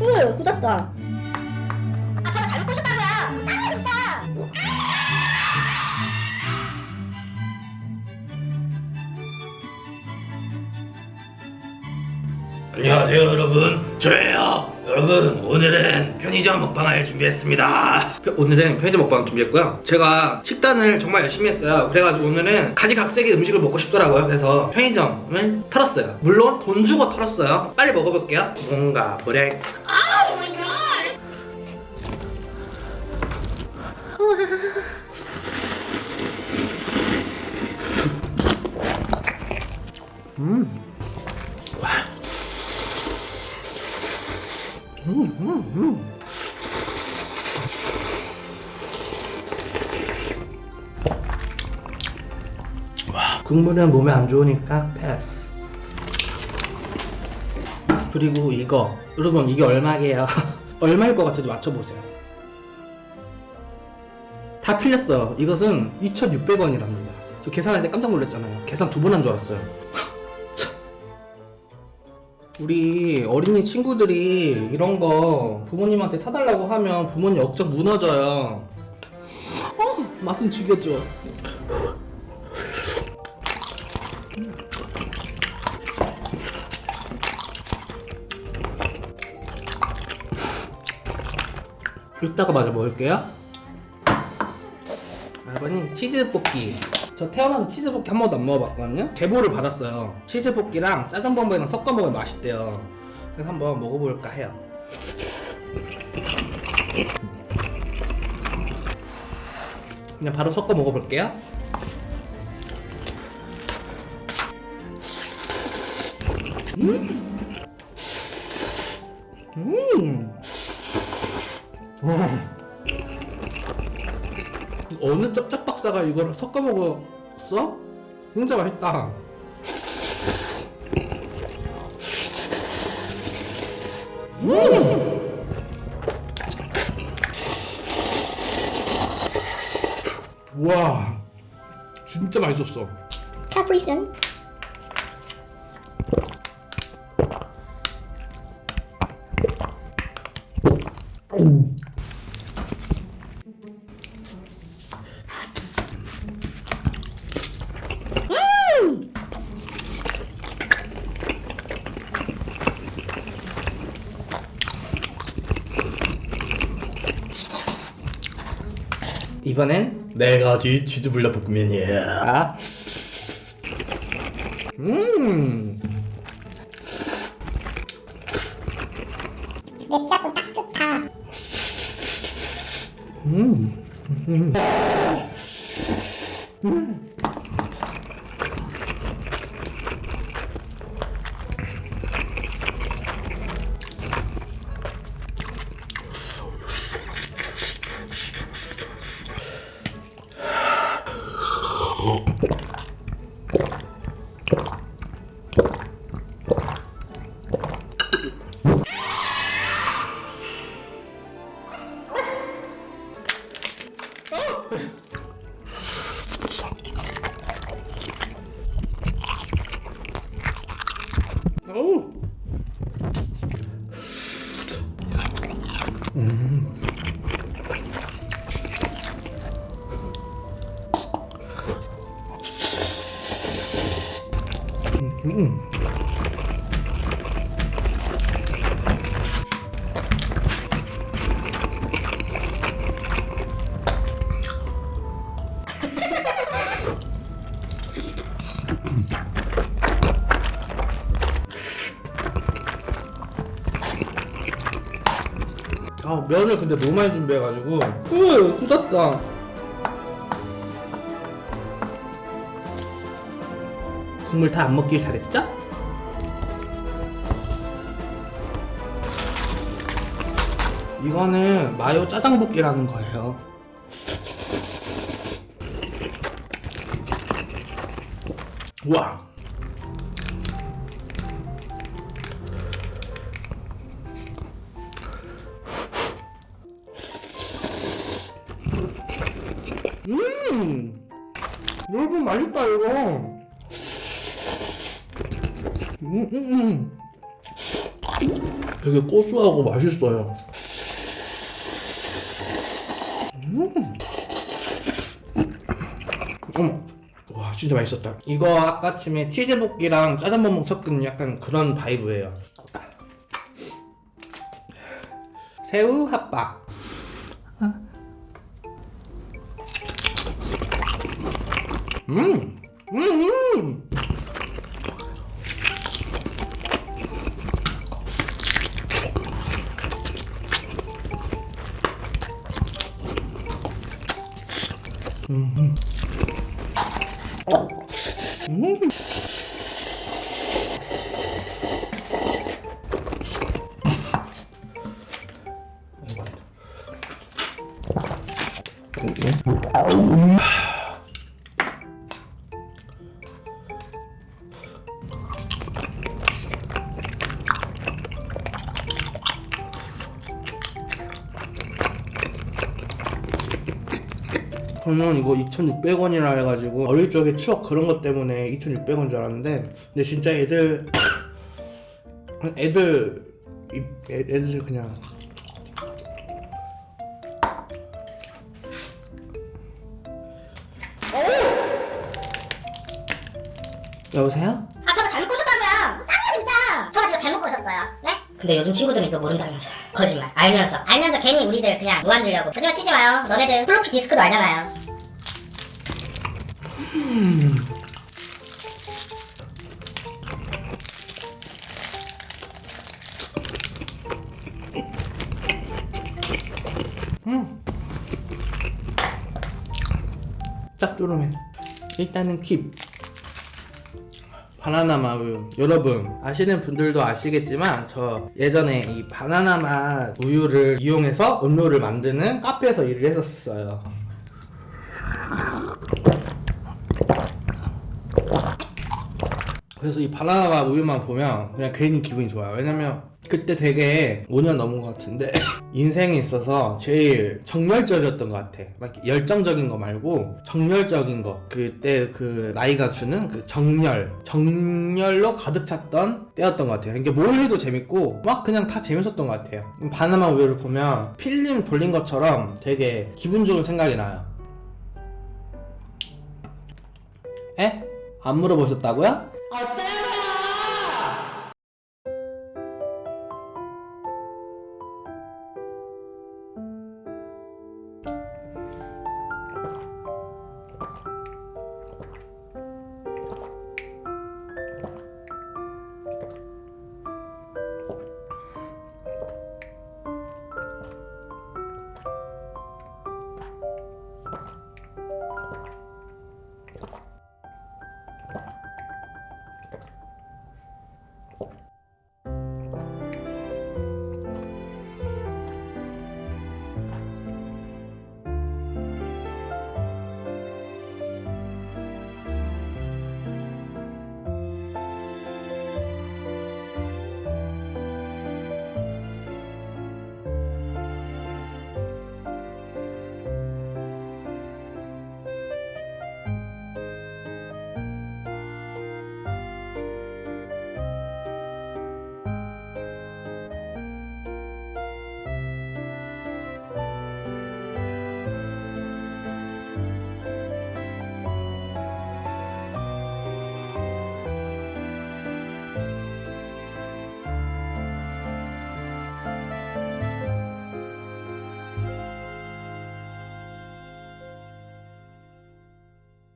으 굳었다. 안녕하세요 여러분. 저예요. 여러분 오늘은 편의점 먹방을 준비했습니다. 편- 오늘은 편의점 먹방 준비했고요. 제가 식단을 정말 열심히 했어요. 그래가지고 오늘은 가지각색의 음식을 먹고 싶더라고요. 그래서 편의점을 털었어요. 물론 돈 주고 털었어요. 빨리 먹어볼게요. 뭔가 뭐랄까 국물은 몸에 안 좋으니까 패스. 그리고 이거 여러분 이게 얼마게요? 얼마일 것 같아도 맞춰보세요. 다 틀렸어요. 이것은 2,600원이랍니다. 저 계산할 때 깜짝 놀랐잖아요. 계산 두 번 한 줄 알았어요. 참. 우리 어린이 친구들이 이런 거 부모님한테 사달라고 하면 부모님 억적 무너져요 어, 맛은 죽여줘 이따가 마저 먹을게요. 여러분이 치즈 볶기. 저 태어나서 치즈 볶기 한 번도 안 먹어봤거든요. 제보를 받았어요. 치즈 볶기랑 짜장 범벅이랑 섞어 먹으면 맛있대요. 그래서 한번 먹어볼까 해요. 그냥 바로 섞어 먹어볼게요. 음. 음. 어느 쩝쩝 박사가 이걸 섞어 먹 었어? 진짜 맛있다. 음. 와, 진짜 맛있었어. 카프리슨. 이번엔 네 가지 치즈 불닭 볶음면이야. 아. 음. 맵자고 딱 좋다. 음. 어우. あ。 아 면을 근데 너무 많이 준비해가지고. 으 굳었다. 국물 다 안 먹길 잘했죠? 이거는 마요 짜장볶이라는 거예요. 우와 음 여러분 맛있다 이거 음, 음, 음. 되게 고소하고 맛있어요. 음. 어머, 와 진짜 맛있었다. 이거 아까 아침에 치즈볶이랑 짜장면 섞은 약간 그런 바이브예요. 새우 핫바. 음, 음, 음. 저는 이거 2,600원이라 해가지고 어릴 적에 추억 그런 것 때문에 2,600원 줄 알았는데 근데 진짜 애들 애들 애들 그냥 여보세요? 아 저거 잘못 꼬셨다고요 짱나 진짜 저거 진짜 잘못 꼬셨어요 네? 근데 요즘 친구들은 이거 모른다면서 거짓말. 알면서. 알면서 괜히 우리들 그냥 무한 주려고 거짓말 치지 마요. 너네들 플로피 디스크도 알잖아요. 짭조름해 일단은 킵 바나나 맛 우유 여러분 아시는 분들도 아시겠지만 저 예전에 이 바나나 맛 우유를 이용해서 음료를 만드는 카페에서 일을 했었어요. 그래서 이 바나나 맛 우유만 보면 그냥 괜히 기분이 좋아요. 왜냐면 그때 되게 5년 넘은 것 같은데 인생에 있어서 제일 정열적이었던 것 같아. 막 열정적인 거 말고 정열적인 거. 그때 그 나이가 주는 그 정열, 정열로 가득 찼던 때였던 것 같아요. 이게 뭘 해도 재밌고 막 그냥 다 재밌었던 것 같아요. 바나나 우유를 보면 필름 돌린 것처럼 되게 기분 좋은 생각이 나요. 에? 안 물어보셨다고요? 어쩌요